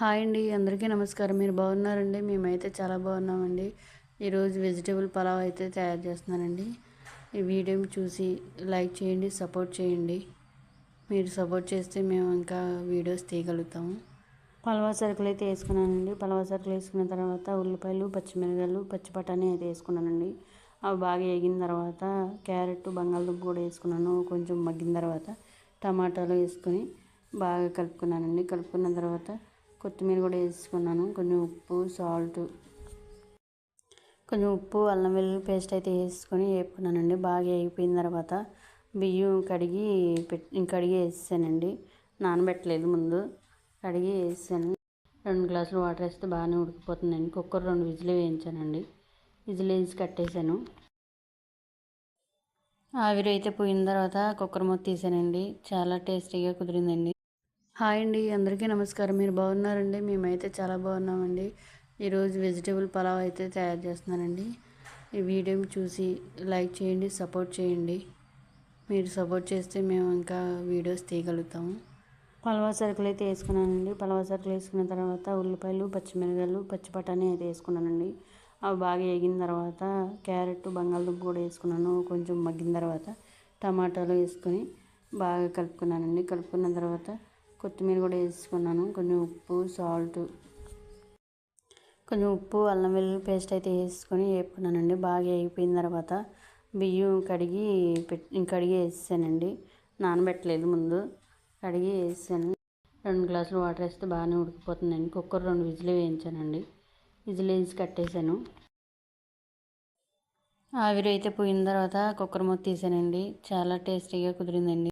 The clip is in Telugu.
హాయ్ అండి అందరికీ నమస్కారం. మీరు బాగున్నారండి? మేమైతే చాలా బాగున్నామండి. ఈరోజు వెజిటేబుల్ పలావ్ అయితే తయారు చేస్తున్నానండి. ఈ వీడియోని చూసి లైక్ చేయండి సపోర్ట్ చేయండి. మీరు సపోర్ట్ చేస్తే మేము ఇంకా వీడియోస్ తీయగలుగుతాము. పలవా సరుకులు అయితే వేసుకున్నానండి. పలవా సరుకులు వేసుకున్న తర్వాత ఉల్లిపాయలు పచ్చిమిరకాయలు పచ్చి బఠానీ అయితే వేసుకున్నానండి. అవి బాగా వేగిన తర్వాత క్యారెట్ బంగాళదుంప కూడా వేసుకున్నాను. కొంచెం మగ్గిన తర్వాత టమాటాలు వేసుకొని బాగా కలుపుకున్నానండి. కలుపుకున్న తర్వాత కొత్తిమీర కూడా వేసుకున్నాను. కొంచెం ఉప్పు సాల్ట్ కొంచెం ఉప్పు అల్లం వెల్లుల్లి పేస్ట్ అయితే వేసుకొని వేపుకున్నానండి. బాగా వేగిపోయిన తర్వాత బియ్యం కడిగి పెట్టి కడిగి వేసానండి. నానబెట్టలేదు ముందు. కడిగి వేసాను. రెండు గ్లాసులు వాటర్ వేస్తే బాగానే ఉడికిపోతుందండి. కుక్కర్ రెండు విజిల్ వేయించానండి. విజిల్ వేసి కట్టేశాను. ఆవిరి అయితే పోయిన తర్వాత కుక్కర్ మూత తీసానండి. చాలా టేస్టీగా కుదిరిందండి. హాయ్ అండి అందరికీ నమస్కారం. మీరు బాగున్నారండి? మేమైతే చాలా బాగున్నామండి. ఈరోజు వెజిటేబుల్ పలావ్ అయితే తయారు చేస్తున్నానండి. ఈ వీడియోని చూసి లైక్ చేయండి సపోర్ట్ చేయండి. మీరు సపోర్ట్ చేస్తే మేము ఇంకా వీడియోస్ తీయగలుగుతాము. పలవా సరుకులు అయితే వేసుకున్నానండి. పలవా సరుకులు వేసుకున్న తర్వాత ఉల్లిపాయలు పచ్చిమిరకాయలు పచ్చి బఠానీ అయితే వేసుకున్నానండి. అవి బాగా వేగిన తర్వాత క్యారెట్ బంగాళదుంప కూడా వేసుకున్నాను. కొంచెం మగ్గిన తర్వాత టమాటాలు వేసుకొని బాగా కలుపుకున్నానండి. కలుపుకున్న తర్వాత కొత్తిమీర కూడా వేసుకున్నాను. కొంచెం ఉప్పు సాల్ట్ కొంచెం ఉప్పు అల్లం వెల్లుల్లి పేస్ట్ అయితే వేసుకొని వేపుకున్నానండి. బాగా వేగిపోయిన తర్వాత బియ్యం కడిగి పెట్టి కడిగి వేసానండి. నానబెట్టలేదు ముందు. కడిగి వేసాను. రెండు గ్లాసులు వాటర్ వేస్తే బాగానే ఉడికిపోతుందండి. కుక్కర్ రెండు విజిల్ వేయించానండి. విజిల్ వేసి కట్టేశాను. ఆవిరి అయితే పోయిన తర్వాత కుక్కర్ మూత తీసానండి. చాలా టేస్టీగా కుదిరిందండి.